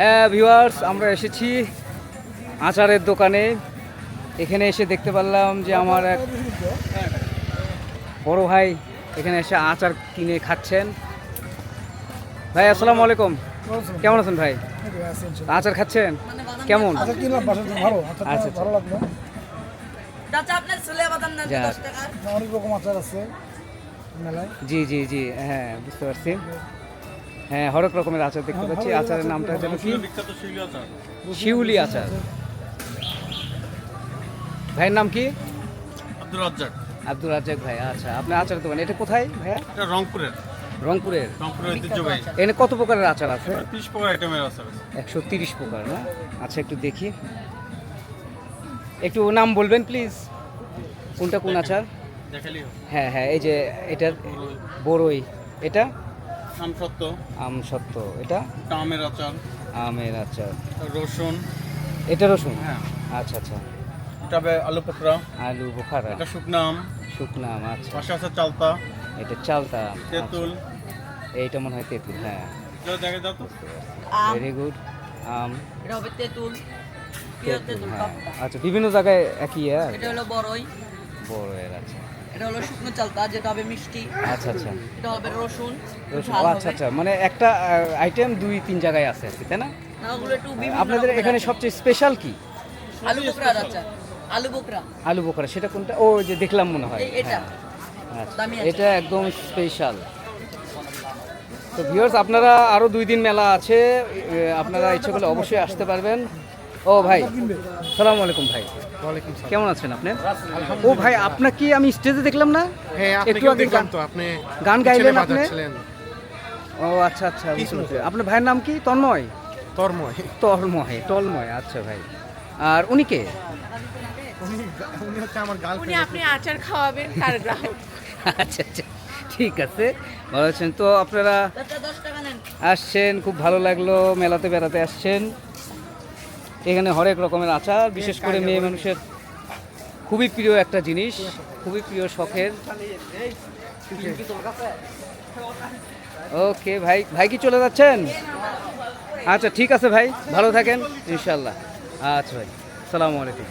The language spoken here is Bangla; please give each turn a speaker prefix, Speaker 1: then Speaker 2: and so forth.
Speaker 1: হ্যাঁ ভিউয়ার্স আমরা এসেছি আচারের দোকানে। এখানে এসে দেখতে পারলাম যে আমার এক বড় ভাই এখানে এসে আচার কিনে খাচ্ছেন। ভাই আসসালামু আলাইকুম। কেমন আছেন ভাই? আচার খাচ্ছেন? কেমন?
Speaker 2: আচ্ছা ভালো আচ্ছা ভালো লাগল।
Speaker 3: চাচা আপনার ছেলে বাদাম না
Speaker 1: যাক।
Speaker 3: দশ টাকা।
Speaker 2: অনেক রকম আচার আছে মেলায়।
Speaker 1: জি জি জি হ্যাঁ বুঝতে পারছি। হ্যাঁ হরেক রকমের আচার দেখতে পাচ্ছি। আচারের নামটা যেন কি? শিউলি আচার। ভাইয়ের নাম কি?
Speaker 4: আব্দুল রাজ্জাক।
Speaker 1: আব্দুল রাজ্জাক ভাই আচ্ছা। আপনার আচার দোকান এটা কোথায় ভাইয়া?
Speaker 4: এটা রংপুরের।
Speaker 1: রংপুরের? এখানে কত প্রকারের আচার আছে? একশো তিরিশ প্রকার না? আচ্ছা একটু দেখি। একটু নাম বলবেন প্লিজ। কোনটা কোন আচার? হ্যাঁ হ্যাঁ এই যে এটার বড়ই। এটা?
Speaker 4: আম সত্য?
Speaker 1: আম সত্য। এটা?
Speaker 4: আমের আচার।
Speaker 1: আমের আচার।
Speaker 4: রসুন।
Speaker 1: এটা রসুন?
Speaker 4: হ্যাঁ।
Speaker 1: আচ্ছা আচ্ছা।
Speaker 4: এটা আলু পোকরা
Speaker 1: আলু বোখারা
Speaker 4: এটা শুকনা আম।
Speaker 1: শুকনা আম আচ্ছা।
Speaker 4: পাশে আছে চালতা।
Speaker 1: এটা চালতা
Speaker 4: তেঁতুল
Speaker 1: আচ্ছা, এইটা মনে হয় তেঁতুল হ্যাঁ।
Speaker 4: দেখে দাও তো।
Speaker 1: ভেরি গুড আম।
Speaker 3: এটা হবে তেঁতুল।
Speaker 1: তেঁতুল
Speaker 3: তেঁতুল
Speaker 1: হ্যাঁ। আচ্ছা বিভিন্ন জায়গায় একই আর
Speaker 3: এটা হলো বড়ই
Speaker 1: বড় এর আছে
Speaker 3: এটা হলো শুকনো চালতা যেটা হবে মিষ্টি।
Speaker 1: আচ্ছা আচ্ছা।
Speaker 3: এটা হবে রসুন।
Speaker 1: আচ্ছা আচ্ছা। মানে একটা আইটেম দুই তিন জায়গায় আছে আর কি তাই না? আপনাদের এখানে সবচেয়ে স্পেশাল কি?
Speaker 3: আলু বোকরার আচার। আলু বোকরা।
Speaker 1: আলু বোখারা সেটা কোনটা? ও যে দেখলাম মনে হয়।
Speaker 3: এটা।
Speaker 1: হ্যাঁ। আচ্ছা, এটা একদম স্পেশাল তো ভিউয়ার্স আপনারা আরও দুই দিন মেলা আছে। আপনারা ইচ্ছে করলে অবশ্যই আসতে পারবেন। ও ভাই সালাম আলাইকুম ভাই। কেমন আছেন আপনি? ও ভাই আপনাকে আমি স্টেজে দেখলাম না?
Speaker 5: হ্যাঁ
Speaker 1: একটু আগে গান-
Speaker 5: তো? আপনি
Speaker 1: গান
Speaker 5: পিছনে
Speaker 1: গাইলেন আপনি? ও আচ্ছা আচ্ছা। আপনার ভাইয়ের নাম কি? তন্ময়?
Speaker 5: তন্ময়।
Speaker 1: তন্ময় টলময় আচ্ছা ভাই। আর উনি কে?
Speaker 5: উনি উনি হচ্ছে আমার
Speaker 6: উনি
Speaker 5: গার্লফ্রেন্ড
Speaker 6: আপনি আচার খাওয়াবেন তার গ্রাহক।
Speaker 1: আচ্ছা আচ্ছা ঠিক আছে। ভালো আছেন তো আপনারা? আসছেন খুব ভালো লাগল মেলাতে বেড়াতে আসছেন। এখানে হরেক রকমের আচার বিশেষ করে মেয়ে মানুষের খুবই প্রিয় একটা জিনিস খুবই প্রিয় শখের। ওকে ভাই ভাই কি চলে যাচ্ছেন? আচ্ছা ঠিক আছে ভাই ভালো থাকেন ইনশাল্লাহ আচ্ছা ভাই সালামু আলাইকুম।